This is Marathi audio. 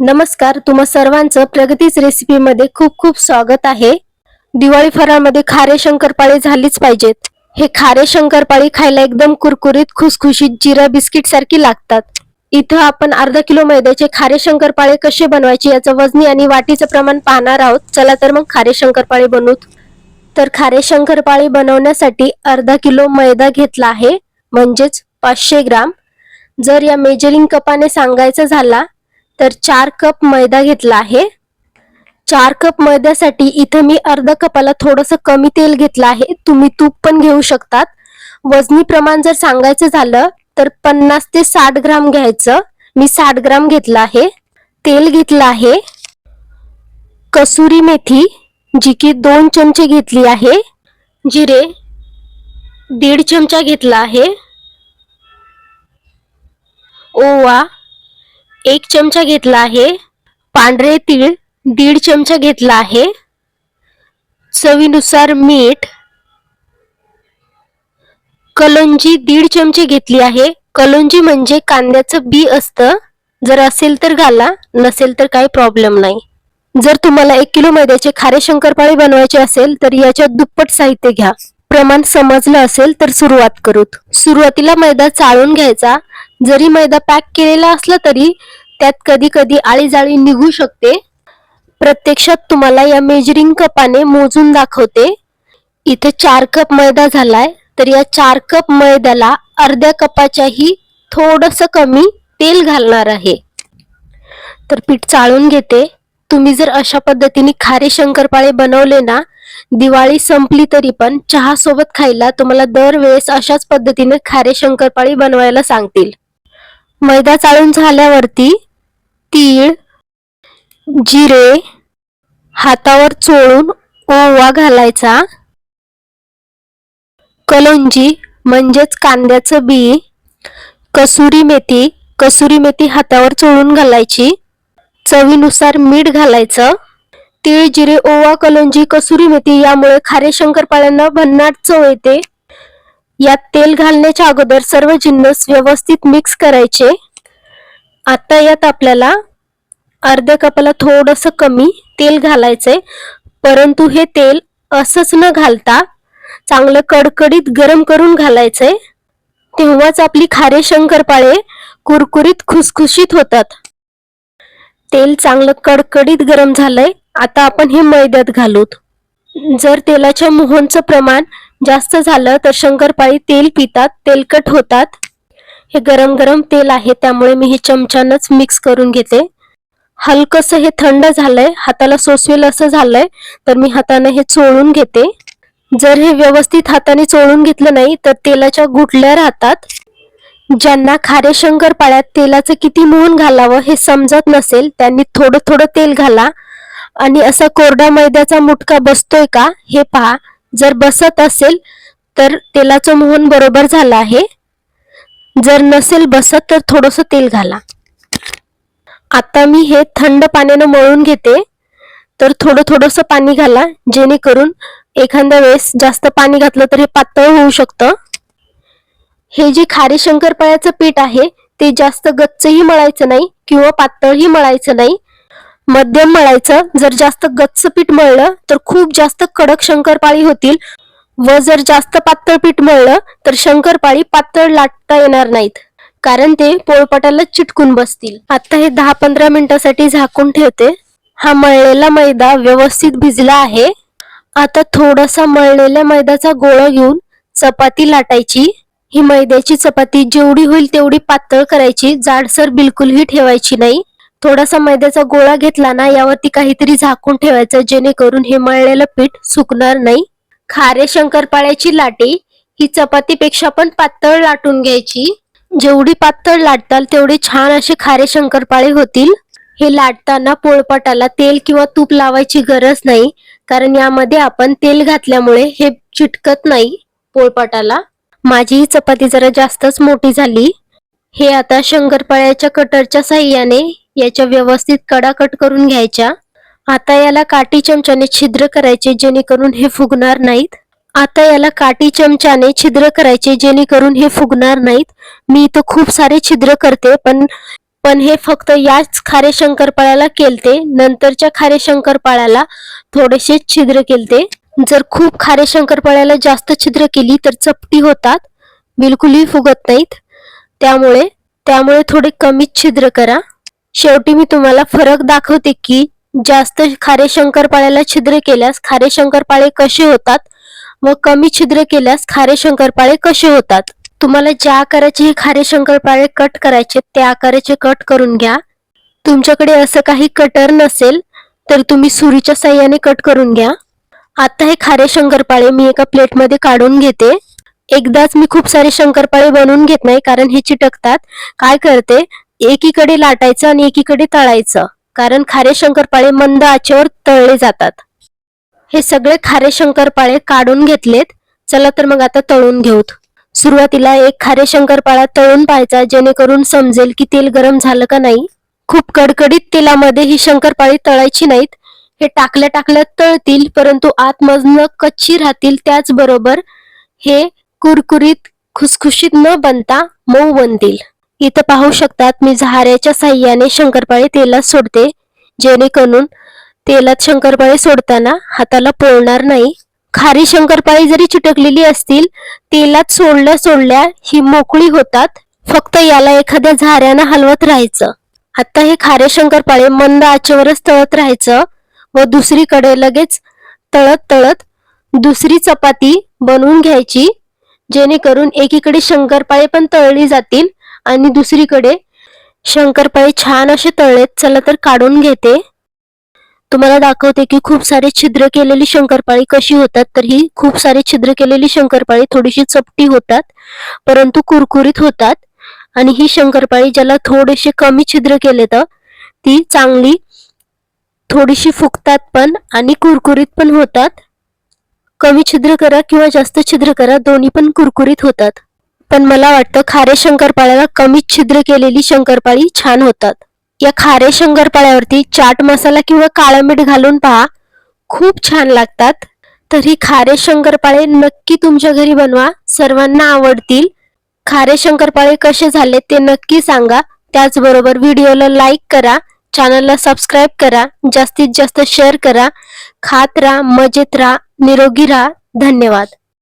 नमस्कार तुम्हा सर्वांचं प्रगतीच रेसिपीमध्ये खूप खूप स्वागत आहे. दिवाळी फराळमध्ये खारे शंकरपाळे झालीच पाहिजेत. हे खारे शंकरपाळी खायला एकदम कुरकुरीत खुसखुशीत जिरा बिस्किट सारखी लागतात. इथं आपण अर्धा किलो मैद्याचे खारे शंकरपाळे कसे बनवायचे याचं वजनी आणि वाटीचं प्रमाण पाहणार आहोत. चला तर मग खारे शंकरपाळे बनवूत तर खारे शंकरपाळी बनवण्यासाठी अर्धा किलो मैदा घेतला आहे म्हणजेच पाचशे ग्राम. जर या मेजरिंग कपाने सांगायचं झाला तर चार कप मैदा घेतला आहे. चार कप मैद्यासाठी इथं मी अर्धा कपाला थोडंसं कमी तेल घेतलं आहे. तुम्ही तूप पण घेऊ शकतात. वजनी प्रमाण जर सांगायचं झालं तर पन्नास ते साठ ग्राम घ्यायचं. मी साठ ग्राम घेतलं आहे. तेल घेतलं आहे. कसुरी मेथी जी की दोन चमचे घेतली आहे. जिरे दीड चमचा घेतला आहे. ओवा एक चमचा घेतला आहे. पांढरे तीळ दीड चमचा घेतला आहे. चवीनुसार मीठ. कलोंजी दीड चमचे घेतली आहे. कलोंजी म्हणजे कांद्याचं बी असतं. जर असेल तर घाला नसेल तर काही प्रॉब्लेम नाही. जर तुम्हाला एक किलो मैद्याचे खारे शंकरपाळे बनवायचे असेल तर याच्यात दुप्पट साहित्य घ्या. प्रमाण समजलं असेल तर सुरुवात करूत. सुरुवातीला मैदा चाळून घ्यायचा. जरी मैदा पॅक केलेला असला तरी त्यात कधी कधी आळी जाळी निघू शकते. प्रत्यक्षात तुम्हाला या मेजरिंग कपाने मोजून दाखवते. इथे चार कप मैदा झालाय. तर या चार कप मैद्याला अर्ध्या कपाच्याही थोडस कमी तेल घालणार आहे. तर पीठ चाळून घेते. तुम्ही जर अशा पद्धतीने खारे शंकरपाळे बनवले ना दिवाळी संपली तरी पण चहा सोबत खायला तुम्हाला दरवेळेस अशाच पद्धतीने खारे शंकरपाळी बनवायला सांगतील. मैदा चाळून झाल्यावरती तीळ जिरे हातावर चोळून ओवा घालायचा. कलोंजी म्हणजेच कांद्याचं बी कसुरी मेथी कसुरी मेथी हातावर चोळून घालायची. चवीनुसार मीठ घालायचं. तीळ जिरे ओवा कलोंजी कसुरी मेथी यामुळे खारे शंकरपाळ्यांना भन्नाट चव येते. यात तेल घालण्याच्या अगोदर सर्व जिन्नस व्यवस्थित मिक्स करायचे. आता यात आपल्याला अर्ध्या कपाला थोडस कमी तेल घालायचंय. परंतु हे तेल असंच न घालता चांगलं कडकडीत गरम करून घालायचंय. तेव्हाच आपली खारे शंकरपाळे कुरकुरीत खुसखुशीत होतात. तेल चांगलं कडकडीत गरम झालंय. आता आपण हे मैद्यात घालूत. जर तेलाच्या मोहनचं प्रमाण जास्त झालं तर शंकरपाळी तेल पितात तेलकट होतात. हे गरम गरम तेल आहे त्यामुळे मी हे चमच्यानंच मिक्स करून घेते. हलकस हे थंड झालंय हाताला सोसवेल असं झालंय तर मी हाताने हे चोळून घेते. जर हे व्यवस्थित हाताने चोळून घेतलं नाही तर तेलाच्या गुठल्या राहतात. ज्यांना खारे शंकरपाळ्यात तेलाचं किती मोहन घालावं हे समजत नसेल त्यांनी थोडं थोडं तेल घाला. आणि असा कोरडा मैद्याचा मुटका बसतोय का हे पहा. जर बसत असेल तर तेलाचं मोहन बरोबर झालं आहे. जर नसेल बसत तर थोडंसं तेल घाला. आता मी हे थंड पाण्यानं मळून घेते. तर थोडं थोडंसं पाणी घाला जेणेकरून एखाद्या वेळेस जास्त पाणी घातलं तर हे पातळ होऊ शकतं. हे जे खारे शंकरपाळ्याचं पीठ आहे ते जास्त गच्चही मळायचं नाही किंवा पातळही मळायचं नाही. मध्यम मळायचं. जर जास्त गच्च पीठ मळलं तर खूप जास्त कडक शंकरपाळी होतील. व जर जास्त पातळ पीठ मळलं तर शंकरपाळी पातळ लाटता येणार नाहीत. कारण ते पोळपाटाला चिटकून बसतील. आता हे दहा पंधरा मिनिटासाठी झाकून ठेवते. हा मळलेला मैदा व्यवस्थित भिजला आहे. आता थोडासा मळलेल्या मैद्याचा गोळा घेऊन चपाती लाटायची. ही मैद्याची चपाती जेवढी होईल तेवढी पातळ करायची. जाडसर बिलकुलही ठेवायची नाही. थोडासा मैद्याचा गोळा घेतला ना यावरती काहीतरी झाकून ठेवायचं जेणेकरून हे मळलेलं पीठ सुकणार नाही. खारे शंकरपाळ्याची लाटी ही चपातीपेक्षा पण पातळ लाटून घ्यायची. जेवढी पातळ लाटताल तेवढे छान असे खारे शंकरपाळे होतील. हे लाटताना पोळपाटाला तेल किंवा तूप लावायची गरज नाही कारण यामध्ये आपण तेल घातल्यामुळे हे चिटकत नाही पोळपाटाला. माझी ही चपाती जरा जास्तच मोठी झाली. हे आता शंकरपाळ्याच्या कटरच्या साह्याने याच्या व्यवस्थित कडाकट करून घ्यायच्या. आता याला काठी चमच्याने छिद्र करायचे जेणेकरून हे फुगणार नाहीत. आता याला काठी चमच्याने छिद्र करायचे जेणेकरून हे फुगणार नाहीत. मी इथं खूप सारे छिद्र करते पण पण हे फक्त याच खारे शंकरपाळ्याला केलते. नंतरच्या खारे शंकरपाळ्याला थोडेसे छिद्र केलते. जर खूप खारे शंकरपाळ्याला जास्त छिद्र केली तर चपटी होतात. बिलकुलही फुगत नाहीत. त्यामुळे त्यामुळे थोडे कमीच छिद्र करा. शेवटी मी तुम्हाला फरक दाखवते की जास्त खारे शंकरपाळ्याला छिद्र केल्यास खारे शंकरपाळे कसे होतात? व कमी छिद्र केल्यास खारे शंकरपाळे कसे होतात? तुम्हाला ज्या आकाराचे हे खारे शंकरपाळे कट करायचे त्या आकाराचे कट करून घ्या. तुमच्याकडे असं काही कटर नसेल तर तुम्ही सुरीच्या साह्याने कट करून घ्या. आता हे खारे शंकरपाळे मी एका प्लेटमध्ये काढून घेते. एकदाच मी खूप सारे शंकरपाळे बनवून घेत नाही कारण हे चिटकतात. काय करते? एकीकडे लाटायचं आणि एकीकडे तळायचं. कारण खारे शंकरपाळे मंद आचेवर तळले जातात. हे सगळे खारे शंकरपाळे काढून घेतलेत. चला तर मग आता तळून घेऊत. सुरुवातीला एक खारे शंकरपाळा तळून पाहायचा जेणेकरून समजेल की तेल गरम झालं का नाही. खूप कडकडीत तेलामध्ये ही शंकरपाळी तळायची नाहीत. हे टाकल्या टाकल्या तळतील परंतु आतमधनं कच्ची राहतील त्याचबरोबर हे कुरकुरीत खुसखुशीत न बनता मऊ बनतील. इथं पाहू शकतात मी झाऱ्याच्या साह्याने शंकरपाळे तेलात सोडते. जेणेकरून तेलात शंकरपाळे सोडताना हाताला पोळणार नाही. खारी शंकरपाळी जरी चिटकलेली असतील तेलात सोडल्या सोडल्या ही मोकळी होतात. फक्त याला एखाद्या झाऱ्यानं हलवत राहायचं. आता हे खारे शंकरपाळे मंद आचेवरच तळत राहायचं व दुसरीकडे लगेच तळत तळत दुसरी चपाती बनवून घ्यायची. जेणेकरून एकीकडे शंकरपाळे पण तळली जातील आणि दुसरीकडे शंकरपाळी छान असे तळलेत चला तर काढून घेते. तुम्हाला दाखवते की खूप सारे छिद्र केलेली शंकरपाळी कशी होतात तर ही खूप सारे छिद्र केलेली शंकरपाळी थोडीशी चपटी होतात परंतु कुरकुरीत होतात. आणि ही शंकरपाळी ज्याला थोडेसे कमी छिद्र केले तर ती चांगली थोडीशी फुकतात पण आणि कुरकुरीत पण होतात. कमी छिद्र करा किंवा जास्त छिद्र करा दोन्ही पण कुरकुरीत होतात. पण मला वाटतं खारे शंकरपाळ्याला कमी छिद्र केलेली शंकरपाळी छान होतात. या खारे शंकरपाळ्यावरती चाट मसाला किंवा काळं मीठ घालून पहा. खूप छान लागतात. तर ही खारे शंकरपाळे नक्की तुमच्या घरी बनवा. सर्वांना आवडतील. खारे शंकरपाळे कसे झाले ते नक्की सांगा. त्याचबरोबर व्हिडिओला लाईक करा. चॅनलला सबस्क्राईब करा. जास्तीत जास्त शेअर करा. खात राहा मजेत राहा निरोगी राहा. धन्यवाद.